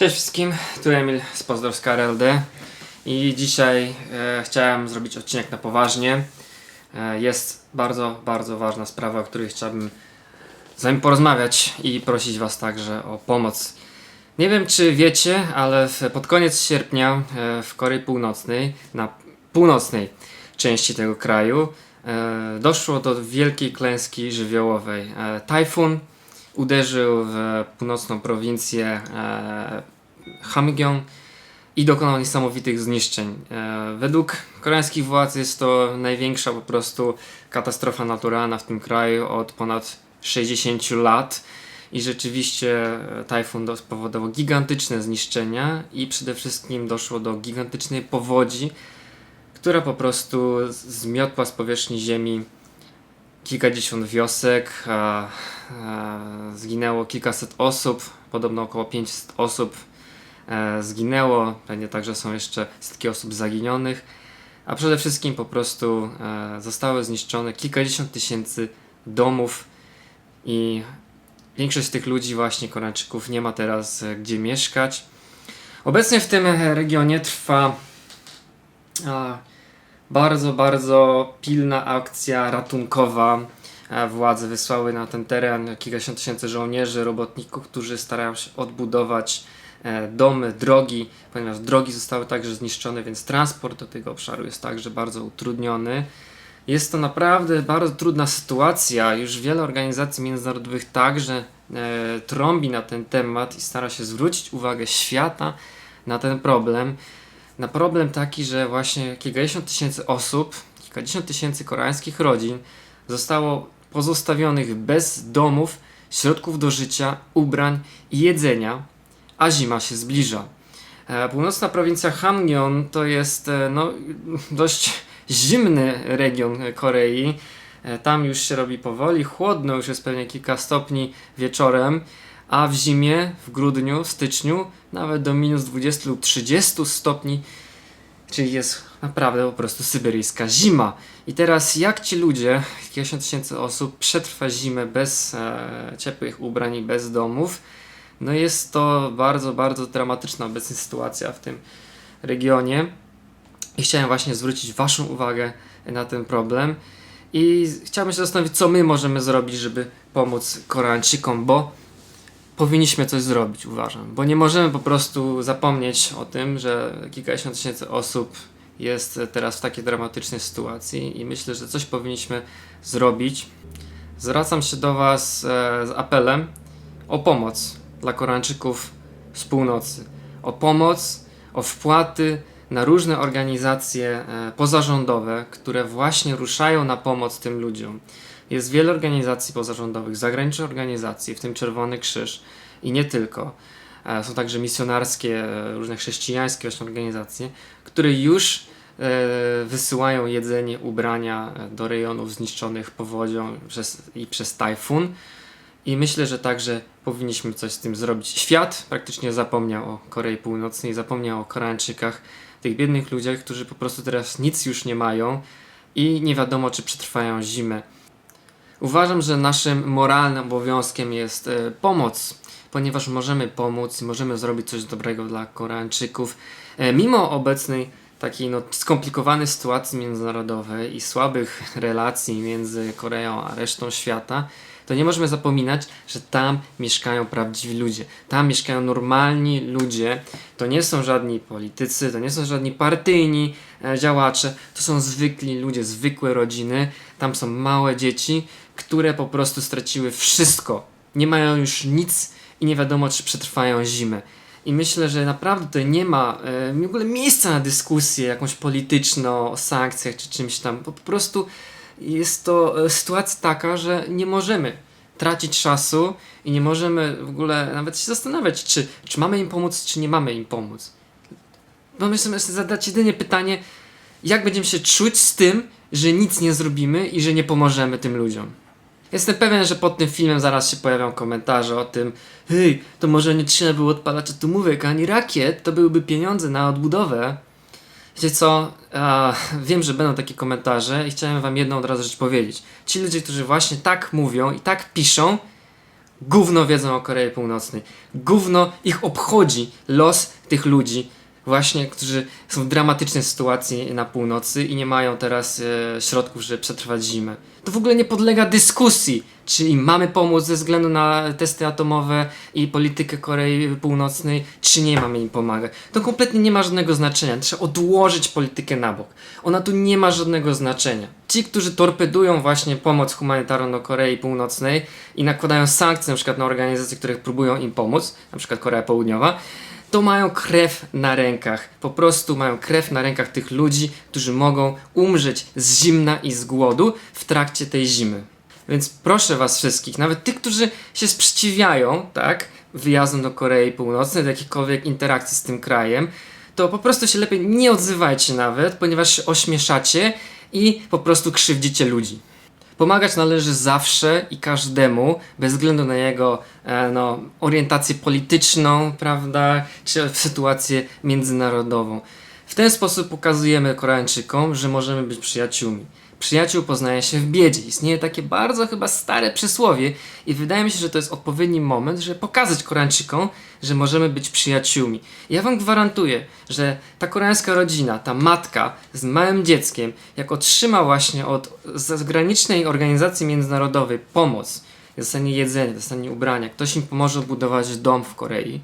Cześć wszystkim, tu Emil z Pozdrowska RLD i dzisiaj e, chciałem zrobić odcinek na poważnie. E, jest bardzo, bardzo ważna sprawa, o której chciałbym z wami porozmawiać i prosić was także o pomoc. Nie wiem czy wiecie, ale w, pod koniec sierpnia e, w Korei Północnej, na północnej części tego kraju, e, doszło do wielkiej klęski żywiołowej. E, tajfun uderzył w północną prowincję e, Hamgyeong i dokonał niesamowitych zniszczeń. E, według koreańskich władz jest to największa po prostu katastrofa naturalna w tym kraju od ponad 60 lat. I rzeczywiście e, tajfun do- spowodował gigantyczne zniszczenia i przede wszystkim doszło do gigantycznej powodzi, która po prostu zmiotła z powierzchni ziemi kilkadziesiąt wiosek, a, a, zginęło kilkaset osób, podobno około 500 osób e, zginęło, pewnie także są jeszcze setki osób zaginionych, a przede wszystkim po prostu e, zostały zniszczone kilkadziesiąt tysięcy domów i większość tych ludzi, właśnie Koreańczyków, nie ma teraz e, gdzie mieszkać. Obecnie w tym regionie trwa a, bardzo, bardzo pilna akcja ratunkowa. E, Władze wysłały na ten teren kilkadziesiąt tysięcy żołnierzy, robotników, którzy starają się odbudować e, domy, drogi, ponieważ drogi zostały także zniszczone, więc transport do tego obszaru jest także bardzo utrudniony. Jest to naprawdę bardzo trudna sytuacja. Już wiele organizacji międzynarodowych także e, trąbi na ten temat i stara się zwrócić uwagę świata na ten problem. Na problem taki, że właśnie kilkadziesiąt tysięcy osób, kilkadziesiąt tysięcy koreańskich rodzin zostało pozostawionych bez domów, środków do życia, ubrań i jedzenia, a zima się zbliża. E, Północna prowincja Hamgyeon to jest e, no, dość zimny region Korei. E, Tam już się robi powoli, chłodno, już jest pewnie kilka stopni wieczorem, a w zimie, w grudniu, styczniu nawet do minus 20 lub 30 stopni, czyli jest naprawdę po prostu syberyjska zima. I teraz jak ci ludzie, kilkadziesiąt tysięcy osób, przetrwa zimę bez e, ciepłych ubrań i bez domów? No jest to bardzo, bardzo dramatyczna obecnie sytuacja w tym regionie. I chciałem właśnie zwrócić Waszą uwagę na ten problem. I chciałbym się zastanowić, co my możemy zrobić, żeby pomóc Koreańczykom, bo powinniśmy coś zrobić, uważam. Bo nie możemy po prostu zapomnieć o tym, że kilkadziesiąt tysięcy osób jest teraz w takiej dramatycznej sytuacji i myślę, że coś powinniśmy zrobić. Zwracam się do Was e, z apelem o pomoc dla Koreańczyków z północy. O pomoc, o wpłaty na różne organizacje e, pozarządowe, które właśnie ruszają na pomoc tym ludziom. Jest wiele organizacji pozarządowych, zagranicznych organizacji, w tym Czerwony Krzyż i nie tylko. E, Są także misjonarskie, e, różne chrześcijańskie właśnie organizacje, które już e, wysyłają jedzenie, ubrania do rejonów zniszczonych powodzią przez, i przez tajfun. I myślę, że także powinniśmy coś z tym zrobić. Świat praktycznie zapomniał o Korei Północnej, zapomniał o Koreańczykach, tych biednych ludziach, którzy po prostu teraz nic już nie mają i nie wiadomo, czy przetrwają zimę. Uważam, że naszym moralnym obowiązkiem jest e, pomoc, ponieważ możemy pomóc możemy zrobić coś dobrego dla Koreańczyków. E, mimo obecnej takiej no, skomplikowanej sytuacji międzynarodowej i słabych relacji między Koreą a resztą świata, to nie możemy zapominać, że tam mieszkają prawdziwi ludzie. Tam mieszkają normalni ludzie. To nie są żadni politycy, to nie są żadni partyjni e, działacze, to są zwykli ludzie, zwykłe rodziny. Tam są małe dzieci, które po prostu straciły wszystko. Nie mają już nic i nie wiadomo, czy przetrwają zimę. I myślę, że naprawdę tutaj nie ma e, w ogóle miejsca na dyskusję jakąś polityczną o sankcjach czy czymś tam. Po, po prostu jest to e, sytuacja taka, że nie możemy tracić czasu i nie możemy w ogóle nawet się zastanawiać, czy, czy mamy im pomóc, czy nie mamy im pomóc. No myślę, sobie zadać jedynie pytanie, jak będziemy się czuć z tym, że nic nie zrobimy i że nie pomożemy tym ludziom. Jestem pewien, że pod tym filmem zaraz się pojawią komentarze o tym, hej, to może nie trzeba było odpalać atomówek ani rakiet, to byłyby pieniądze na odbudowę. Wiecie co, wiem, że będą takie komentarze i chciałem wam jedną od razu rzecz powiedzieć. Ci ludzie, którzy właśnie tak mówią i tak piszą, gówno wiedzą o Korei Północnej. Gówno ich obchodzi los tych ludzi, właśnie, którzy są w dramatycznej sytuacji na północy i nie mają teraz e, środków, żeby przetrwać zimę. To w ogóle nie podlega dyskusji, czy im mamy pomóc ze względu na testy atomowe i politykę Korei Północnej, czy nie mamy im pomagać. To kompletnie nie ma żadnego znaczenia. Trzeba odłożyć politykę na bok. Ona tu nie ma żadnego znaczenia. Ci, którzy torpedują właśnie pomoc humanitarną do Korei Północnej i nakładają sankcje na przykład na organizacje, które próbują im pomóc, na przykład Korea Południowa, to mają krew na rękach. Po prostu mają krew na rękach tych ludzi, którzy mogą umrzeć z zimna i z głodu w trakcie tej zimy. Więc proszę was wszystkich, nawet tych, którzy się sprzeciwiają, tak, wyjazdom do Korei Północnej, do jakichkolwiek interakcji z tym krajem, to po prostu się lepiej nie odzywajcie nawet, ponieważ się ośmieszacie i po prostu krzywdzicie ludzi. Pomagać należy zawsze i każdemu, bez względu na jego e, no, orientację polityczną, prawda, czy sytuację międzynarodową. W ten sposób pokazujemy Koreańczykom, że możemy być przyjaciółmi. Przyjaciół poznaje się w biedzie. Istnieje takie bardzo chyba stare przysłowie i wydaje mi się, że to jest odpowiedni moment, żeby pokazać Koreańczykom, że możemy być przyjaciółmi. Ja wam gwarantuję, że ta koreańska rodzina, ta matka z małym dzieckiem, jak otrzyma właśnie od zagranicznej organizacji międzynarodowej pomoc, dostanie jedzenie, dostanie ubrania, ktoś im pomoże budować dom w Korei,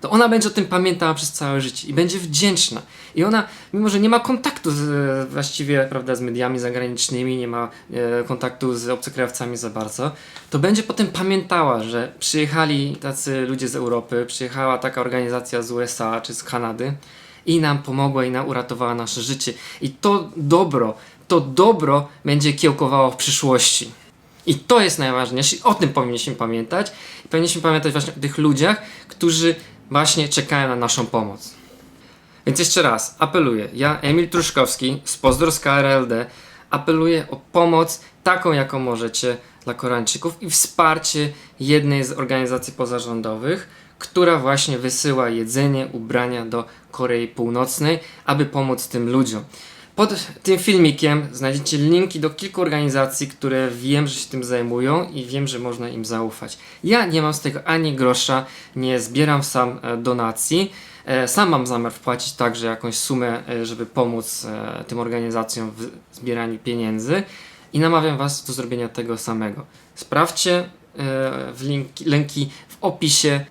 to ona będzie o tym pamiętała przez całe życie i będzie wdzięczna. I ona, mimo że nie ma kontaktu z, właściwie prawda, z mediami zagranicznymi, nie ma e, kontaktu z obcokrajowcami za bardzo, to będzie potem pamiętała, że przyjechali tacy ludzie z Europy, przyjechała taka organizacja z USA czy z Kanady i nam pomogła i nam uratowała nasze życie. I to dobro, to dobro będzie kiełkowało w przyszłości. I to jest najważniejsze o tym powinniśmy pamiętać. Powinniśmy pamiętać właśnie o tych ludziach, którzy właśnie czekają na naszą pomoc. Więc jeszcze raz apeluję, ja Emil Truszkowski z Pozdrowska RLD apeluję o pomoc taką jaką możecie dla Koreańczyków i wsparcie jednej z organizacji pozarządowych, która właśnie wysyła jedzenie, ubrania do Korei Północnej, aby pomóc tym ludziom. Pod tym filmikiem znajdziecie linki do kilku organizacji, które wiem, że się tym zajmują i wiem, że można im zaufać. Ja nie mam z tego ani grosza, nie zbieram sam e, donacji. E, Sam mam zamiar wpłacić także jakąś sumę, e, żeby pomóc tym organizacjom w zbieraniu pieniędzy i namawiam Was do zrobienia tego samego. Sprawdźcie w linki, linki w opisie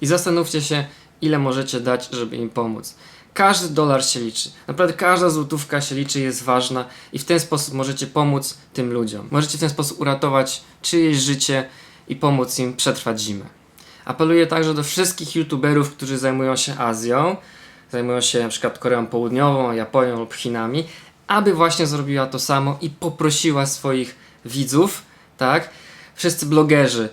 i zastanówcie się, ile możecie dać, żeby im pomóc. Każdy dolar się liczy. Naprawdę każda złotówka się liczy, jest ważna i w ten sposób możecie pomóc tym ludziom. Możecie w ten sposób uratować czyjeś życie i pomóc im przetrwać zimę. Apeluję także do wszystkich youtuberów, którzy zajmują się Azją, zajmują się przykład Koreą Południową, Japonią lub Chinami, aby właśnie zrobiła to samo i poprosiła swoich widzów, tak? Wszyscy blogerzy,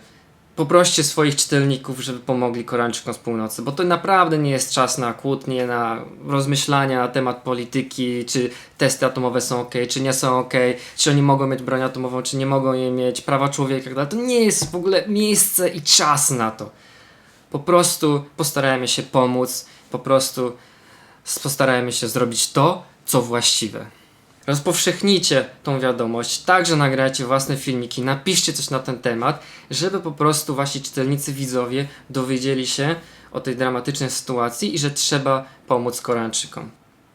poproście swoich czytelników, żeby pomogli Koreańczykom z północy, bo to naprawdę nie jest czas na kłótnie, na rozmyślania na temat polityki, czy testy atomowe są ok, czy nie są ok, czy oni mogą mieć broń atomową, czy nie mogą jej mieć, prawa człowieka, to nie jest w ogóle miejsce i czas na to. Po prostu postarajmy się pomóc, po prostu postarajmy się zrobić to, co właściwe. Rozpowszechnijcie tą wiadomość, także nagrajcie własne filmiki, napiszcie coś na ten temat, żeby po prostu wasi czytelnicy, widzowie dowiedzieli się o tej dramatycznej sytuacji i że trzeba pomóc Koreańczykom.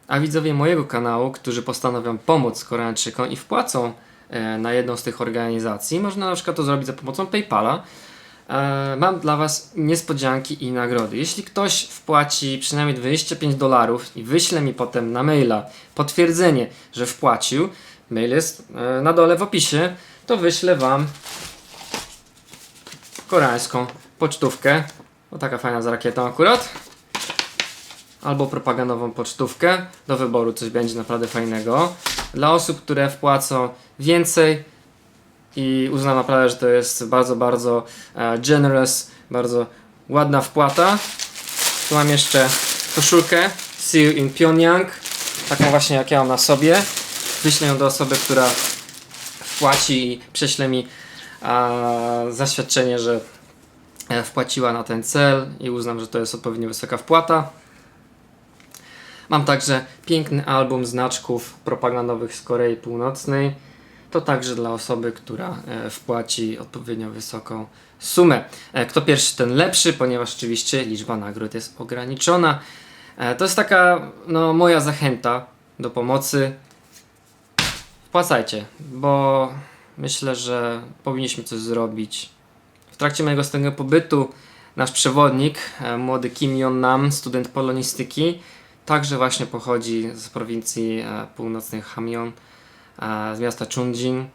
A widzowie mojego kanału, którzy postanowią pomóc Koreańczykom i wpłacą e, na jedną z tych organizacji, można na przykład to zrobić za pomocą PayPala. E, mam dla Was niespodzianki i nagrody. Jeśli ktoś wpłaci przynajmniej 25 dolarów i wyśle mi potem na maila potwierdzenie, że wpłacił, mail jest e, na dole w opisie, to wyślę Wam koreańską pocztówkę. O taka fajna z rakietą akurat. Albo propagandową pocztówkę. Do wyboru coś będzie naprawdę fajnego. Dla osób, które wpłacą więcej, i uznam naprawdę, że to jest bardzo, bardzo e, generous, bardzo ładna wpłata. Tu mam jeszcze koszulkę See you in Pyongyang, taką właśnie jak ja mam na sobie. Wyślę ją do osoby, która wpłaci i prześle mi zaświadczenie, że e, wpłaciła na ten cel i uznam, że to jest odpowiednio wysoka wpłata. Mam także piękny album znaczków propagandowych z Korei Północnej. To także dla osoby, która e, wpłaci odpowiednio wysoką sumę. E, Kto pierwszy, ten lepszy, ponieważ oczywiście liczba nagród jest ograniczona. E, To jest taka no, moja zachęta do pomocy. Wpłacajcie, bo myślę, że powinniśmy coś zrobić. W trakcie mojego stałego pobytu nasz przewodnik, młody Kim Yon Nam, student polonistyki, także właśnie pochodzi z prowincji północnej Hamyon, z miasta Chunjin.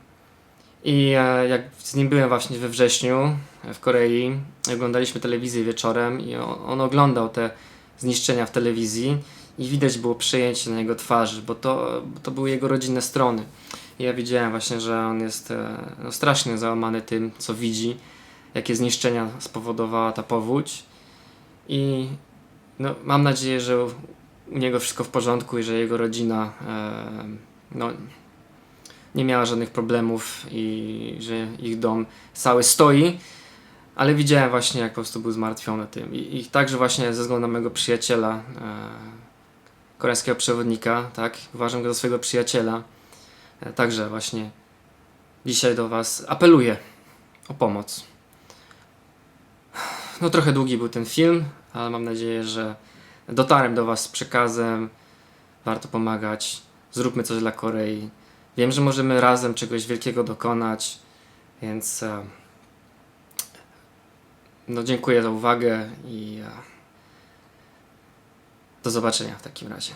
I e, jak z nim byłem właśnie we wrześniu e, w Korei, oglądaliśmy telewizję wieczorem i on, on oglądał te zniszczenia w telewizji i widać było przejęcie na jego twarzy, bo to, bo to były jego rodzinne strony. I ja widziałem właśnie, że on jest e, no, strasznie załamany tym, co widzi, jakie zniszczenia spowodowała ta powódź. I no, mam nadzieję, że u, u niego wszystko w porządku i że jego rodzina e, no, nie miała żadnych problemów i że ich dom cały stoi. Ale widziałem właśnie, jak po prostu był zmartwiony tym. I, i także właśnie ze względu na mojego przyjaciela, e, koreańskiego przewodnika, tak, uważam go za swojego przyjaciela. E, Także właśnie dzisiaj do Was apeluję o pomoc. No trochę długi był ten film, ale mam nadzieję, że dotarłem do Was z przekazem. Warto pomagać. Zróbmy coś dla Korei. Wiem, że możemy razem czegoś wielkiego dokonać, więc e, no dziękuję za uwagę i e, do zobaczenia w takim razie.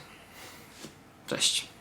Cześć.